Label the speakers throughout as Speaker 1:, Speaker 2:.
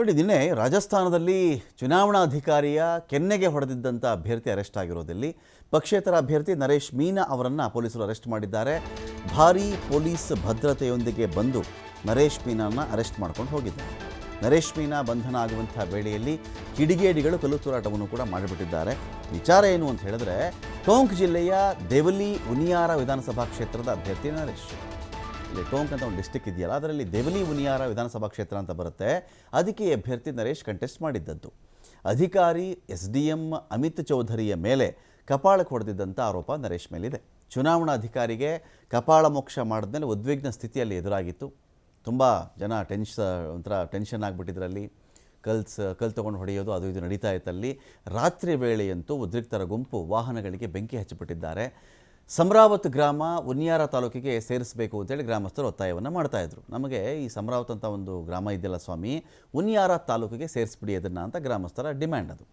Speaker 1: ನೋಡಿ, ನಿನ್ನೆ ರಾಜಸ್ಥಾನದಲ್ಲಿ ಚುನಾವಣಾಧಿಕಾರಿಯ ಕೆನ್ನೆಗೆ ಹೊಡೆದಿದ್ದಂಥ ಅಭ್ಯರ್ಥಿ ಅರೆಸ್ಟ್ ಆಗಿರೋದಲ್ಲಿ. ಪಕ್ಷೇತರ ಅಭ್ಯರ್ಥಿ ನರೇಶ್ ಮೀನಾ ಅವರನ್ನು ಪೊಲೀಸರು ಅರೆಸ್ಟ್ ಮಾಡಿದ್ದಾರೆ. ಭಾರೀ ಪೊಲೀಸ್ ಭದ್ರತೆಯೊಂದಿಗೆ ಬಂದು ನರೇಶ್ ಮೀನಾನ ಅರೆಸ್ಟ್ ಮಾಡ್ಕೊಂಡು ಹೋಗಿದ್ದಾರೆ. ನರೇಶ್ ಮೀನಾ ಬಂಧನ ಆಗುವಂಥ ವೇಳೆಯಲ್ಲಿ ಕಿಡಿಗೇಡಿಗಳು ಕಲ್ಲು ತೂರಾಟವನ್ನು ಕೂಡ ಮಾಡಿಬಿಟ್ಟಿದ್ದಾರೆ. ವಿಚಾರ ಏನು ಅಂತ ಹೇಳಿದ್ರೆ, ಟೋಂಕ್ ಜಿಲ್ಲೆಯ ದೇವಲಿ ಉನಿಯಾರ ವಿಧಾನಸಭಾ ಕ್ಷೇತ್ರದ ಅಭ್ಯರ್ಥಿ ನರೇಶ್. ಟೋಂಕ್ ಅಂತ ಒಂದು ಡಿಸ್ಟಿಕ್ ಇದೆಯಲ್ಲ, ಅದರಲ್ಲಿ ದೇವಲಿ ಉನಿಯಾರ ವಿಧಾನಸಭಾ ಕ್ಷೇತ್ರ ಅಂತ ಬರುತ್ತೆ. ಅದಕ್ಕೆ ಅಭ್ಯರ್ಥಿ ನರೇಶ್ ಕಂಟೆಸ್ಟ್ ಮಾಡಿದ್ದದ್ದು. ಅಧಿಕಾರಿ ಎಸ್ ಡಿ ಎಂ ಅಮಿತ್ ಚೌಧರಿಯ ಮೇಲೆ ಕಪಾಳಕ್ಕೆ ಹೊಡೆದಿದ್ದಂಥ ಆರೋಪ ನರೇಶ್ ಮೇಲಿದೆ. ಚುನಾವಣಾಧಿಕಾರಿಗೆ ಕಪಾಳ ಮೋಕ್ಷ ಮಾಡಿದ್ಮೇಲೆ ಉದ್ವಿಗ್ನ ಸ್ಥಿತಿಯಲ್ಲಿ ಎದುರಾಗಿತ್ತು. ತುಂಬ ಜನ ಟೆನ್ಷ ಒಂಥರ ಟೆನ್ಷನ್ ಆಗಿಬಿಟ್ಟಿದ್ರಲ್ಲಿ. ಕಲ್ಸ್, ಕಲ್ ತೊಗೊಂಡು ಹೊಡೆಯೋದು, ಅದು ಇದು ನಡೀತಾ ಇತ್ತಲ್ಲಿ. ರಾತ್ರಿ ವೇಳೆಯಂತೂ ಉದ್ರಿಕ್ತರ ಗುಂಪು ವಾಹನಗಳಿಗೆ ಬೆಂಕಿ ಹಚ್ಚಿಬಿಟ್ಟಿದ್ದಾರೆ. ಸಮರಾವತ್ ಗ್ರಾಮ ಉನ್ಯಾರ ತಾಲೂಕಿಗೆ ಸೇರಿಸಬೇಕು ಅಂತೇಳಿ ಗ್ರಾಮಸ್ಥರು ಒತ್ತಾಯವನ್ನು ಮಾಡ್ತಾ ಇದ್ರು. ನಮಗೆ ಈ ಸಮರಾವತ್ ಅಂತ ಒಂದು ಗ್ರಾಮ ಇದೆಯಲ್ಲ ಸ್ವಾಮಿ ಉನ್ಯಾರ ತಾಲೂಕಿಗೆ ಸೇರಿಸ್ಬಿಡಿ ಅದನ್ನು ಅಂತ ಗ್ರಾಮಸ್ಥರ ಡಿಮ್ಯಾಂಡ್ ಅದು.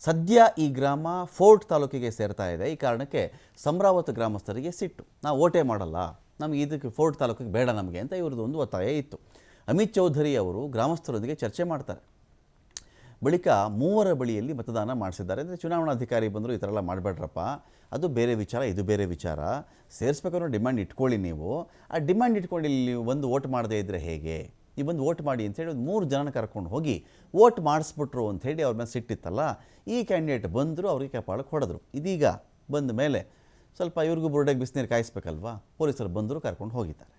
Speaker 1: ಸದ್ಯ ಈ ಗ್ರಾಮ ಫೋರ್ಟ್ ತಾಲೂಕಿಗೆ ಸೇರ್ತಾ ಇದೆ. ಈ ಕಾರಣಕ್ಕೆ ಸಮರಾವತ್ ಗ್ರಾಮಸ್ಥರಿಗೆ ಸಿಟ್ಟು. ನಾವು ಓಟೆ ಮಾಡಲ್ಲ. ನಮಗೆ ಇದಕ್ಕೆ ಫೋರ್ಟ್ ತಾಲೂಕಿಗೆ ಬೇಡ ನಮಗೆ ಅಂತ ಇವ್ರದ್ದು ಒಂದು ಒತ್ತಾಯ ಇತ್ತು. ಅಮಿತ್ ಚೌಧರಿ ಅವರು ಗ್ರಾಮಸ್ಥರೊಂದಿಗೆ ಚರ್ಚೆ ಮಾಡ್ತಾರೆ. ಬಳಿಕ ಮೂವರ ಬಳಿಯಲ್ಲಿ ಮತದಾನ ಮಾಡಿಸಿದ್ದಾರೆ. ಅಂದರೆ ಚುನಾವಣಾಧಿಕಾರಿ ಬಂದರು ಈ ಥರ ಎಲ್ಲ ಮಾಡಬೇಡ್ರಪ್ಪ. ಅದು ಬೇರೆ ವಿಚಾರ, ಇದು ಬೇರೆ ವಿಚಾರ. ಸೇರಿಸ್ಬೇಕನ್ನೋ ಡಿಮ್ಯಾಂಡ್ ಇಟ್ಕೊಳ್ಳಿ ನೀವು. ಆ ಡಿಮ್ಯಾಂಡ್ ಇಟ್ಕೊಂಡು ಇಲ್ಲಿ ನೀವು ಬಂದು ವೋಟ್ ಮಾಡದೇ ಇದ್ದರೆ ಹೇಗೆ? ನೀವು ಬಂದು ವೋಟ್ ಮಾಡಿ ಅಂತೇಳಿ ಒಂದು ಮೂರು ಜನನ ಕರ್ಕೊಂಡು ಹೋಗಿ ವೋಟ್ ಮಾಡಿಸ್ಬಿಟ್ರು ಅಂಥೇಳಿ ಅವ್ರ ಮೇಲೆ ಸಿಟ್ಟಿತ್ತಲ್ಲ, ಈ ಕ್ಯಾಂಡಿಡೇಟ್ ಬಂದರು ಅವ್ರಿಗೆ ಕಪಾಳಕ್ಕೆ ಹೊಡೆದ್ರು ಇದೀಗ ಬಂದ ಮೇಲೆ ಸ್ವಲ್ಪ ಇವ್ರಿಗೂ ಬುರುಡೆಗೆ ಬಿಸಿನೀರು ಕಾಯಿಸ್ಬೇಕಲ್ವಾ? ಪೊಲೀಸರು ಬಂದರು ಕರ್ಕೊಂಡು ಹೋಗಿದ್ದಾರೆ.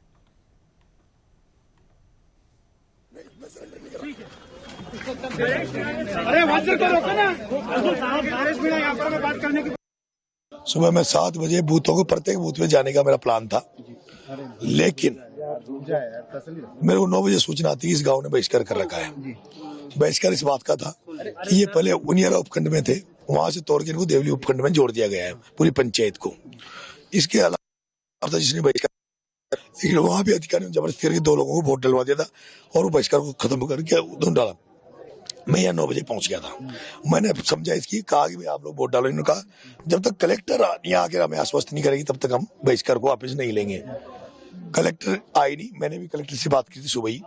Speaker 2: अरे को रोको ना। यहाँ पर बात करने की
Speaker 3: सुबह में सात बजे बूथों को, प्रत्येक बूथ में जाने का मेरा प्लान था। लेकिन मेरे को नौ बजे सूचना आती इस गाँव ने बहिष्कार कर रखा है। बहिष्कार इस बात का था कि ये पहले उनियारा उपखंड में थे, वहाँ से तोड़ के इनको देवली उपखंड में जोड़ दिया गया है, पूरी पंचायत को। इसके अलावा जिसने बहिष्कार लेकिन वहाँ भी अधिकारियों ने ज़बरदस्ती करके दो लोगों को वोट डलवा दिया था और वो बहिष्कार को खत्म करके उधर डाला। मैं यहाँ नौ बजे पहुँच गया था। मैंने समझा इसकी, कहा कि आप लोग वोट डालो। इन्होंने कहा, जब तक कलेक्टर यहाँ आकर हमें आश्वस्त नहीं करेगी, तब तक हम बहिष्कार को वापस नहीं लेंगे। कलेक्टर आई नहीं। मैंने भी कलेक्टर से बात की थी सुबह ही,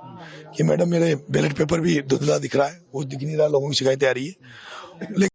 Speaker 3: कि मैडम मेरे बैलेट पेपर भी धुंधला दिख रहा है, वो दिख नहीं रहा, लोगों की शिकायतें आ रही है।